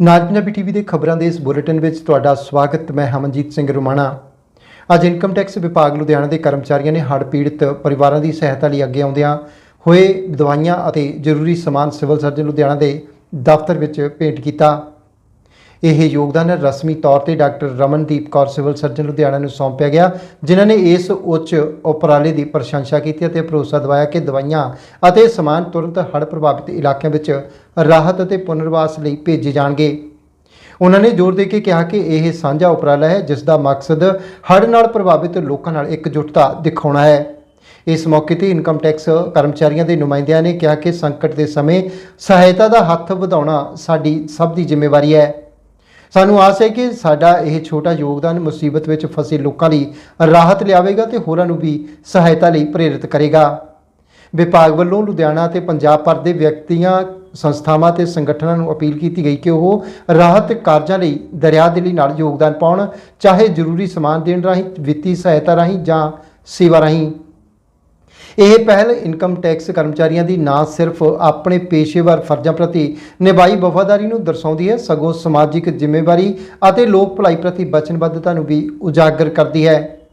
ਨਾਜ Punjabi TV ਦੇ ਖਬਰਾਂ ਦੇ ਇਸ ਬੁਲੇਟਿਨ ਵਿੱਚ ਤੁਹਾਡਾ ਸਵਾਗਤ, ਮੈਂ ਹਮਨਜੀਤ ਸਿੰਘ ਰੁਮਾਣਾ। ਅੱਜ ਇਨਕਮ ਟੈਕਸ ਵਿਭਾਗ ਲੁਧਿਆਣਾ ਦੇ ਕਰਮਚਾਰੀਆਂ ਨੇ ਹੜ੍ਹ ਪੀੜਤ ਪਰਿਵਾਰਾਂ ਦੀ ਸਹਾਇਤਾ ਲਈ ਅੱਗੇ ਆਉਂਦਿਆਂ ਹੋਏ ਦਵਾਈਆਂ ਅਤੇ ਜ਼ਰੂਰੀ ਸਮਾਨ ਸਿਵਲ ਸਰਜਨ ਲੁਧਿਆਣਾ ਦੇ ਦਫ਼ਤਰ ਵਿੱਚ ਭੇਟ ਕੀਤਾ। ਇਹ ਯੋਗਦਾਨ ਰਸਮੀ ਤੌਰ ਤੇ doctor Ramandeep Kaur, civil surgeon Ludhiana ਨੂੰ ਸੌਂਪਿਆ ਗਿਆ, ਜਿਨ੍ਹਾਂ ਨੇ ਇਸ ਉੱਚ ਉਪਰਾਲੇ ਦੀ ਪ੍ਰਸ਼ੰਸਾ ਕੀਤੀ ਅਤੇ ਭਰੋਸਾ ਦਿਵਾਇਆ ਕਿ ਦਵਾਈਆਂ ਅਤੇ ਸਮਾਨ ਤੁਰੰਤ ਹੜ੍ਹ ਪ੍ਰਭਾਵਿਤ ਇਲਾਕਿਆਂ ਵਿੱਚ ਰਾਹਤ ਅਤੇ ਪੁਨਰਵਾਸ ਲਈ ਭੇਜੇ ਜਾਣਗੇ। ਉਹਨਾਂ ਨੇ ਜ਼ੋਰ ਦੇ ਕੇ ਕਿਹਾ ਕਿ ਇਹ ਸਾਂਝਾ ਉਪਰਾਲਾ ਹੈ, ਜਿਸ ਦਾ ਮਕਸਦ ਹੜ੍ਹ ਨਾਲ ਪ੍ਰਭਾਵਿਤ ਲੋਕਾਂ ਨਾਲ ਇਕਜੁੱਟਤਾ ਦਿਖਾਉਣਾ ਹੈ। ਇਸ ਮੌਕੇ ਤੇ ਇਨਕਮ ਟੈਕਸ ਕਰਮਚਾਰੀਆਂ ਦੇ ਨੁਮਾਇੰਦਿਆਂ ਨੇ ਕਿਹਾ ਕਿ ਸੰਕਟ ਦੇ ਸਮੇਂ ਸਹਾਇਤਾ ਦਾ ਹੱਥ ਵਧਾਉਣਾ ਸਾਡੀ ਸਭ ਦੀ ਜ਼ਿੰਮੇਵਾਰੀ ਹੈ। ਸਾਨੂੰ ਆਸ ਹੈ ਕਿ ਸਾਡਾ ਇਹ ਛੋਟਾ ਯੋਗਦਾਨ ਮੁਸੀਬਤ ਵਿੱਚ ਫਸੇ ਲੋਕਾਂ ਲਈ ਰਾਹਤ ਲਿਆਵੇਗਾ ਤੇ ਹੋਰਾਂ ਨੂੰ ਵੀ ਸਹਾਇਤਾ ਲਈ ਪ੍ਰੇਰਿਤ ਕਰੇਗਾ। ਵਿਭਾਗ ਵੱਲੋਂ ਲੁਧਿਆਣਾ ਤੇ ਪੰਜਾਬ ਭਰ ਦੇ ਵਿਅਕਤੀਆਂ, ਸੰਸਥਾਵਾਂ ਤੇ ਸੰਗਠਨਾਂ ਨੂੰ ਅਪੀਲ ਕੀਤੀ ਗਈ ਕਿ ਉਹ ਰਾਹਤ ਕਾਰਜਾਂ ਲਈ ਦਰਿਆ ਦੇ ਲਈ ਨਾਲ ਯੋਗਦਾਨ ਪਾਉਣ, ਚਾਹੇ ਜ਼ਰੂਰੀ ਸਮਾਨ ਦੇਣ ਰਾਹੀਂ ਵਿੱਤੀ ਸਹਾਇਤਾ ਰਾਹੀਂ ਜਾਂ ਸੇਵਾ ਰਾਹੀਂ। ਇਹ ਪਹਿਲ ਇਨਕਮ ਟੈਕਸ ਕਰਮਚਾਰੀਆਂ ਦੀ ਨਾ ਸਿਰਫ ਆਪਣੇ ਪੇਸ਼ੇਵਰ ਫਰਜ਼ਾਂ ਪ੍ਰਤੀ ਨਿਭਾਈ ਵਫਾਦਾਰੀ ਨੂੰ ਦਰਸਾਉਂਦੀ ਹੈ, ਸਗੋਂ ਸਮਾਜਿਕ ਜ਼ਿੰਮੇਵਾਰੀ ਅਤੇ ਲੋਕ ਭਲਾਈ ਪ੍ਰਤੀ ਵਚਨਬੱਧਤਾ ਨੂੰ ਵੀ ਉਜਾਗਰ ਕਰਦੀ ਹੈ।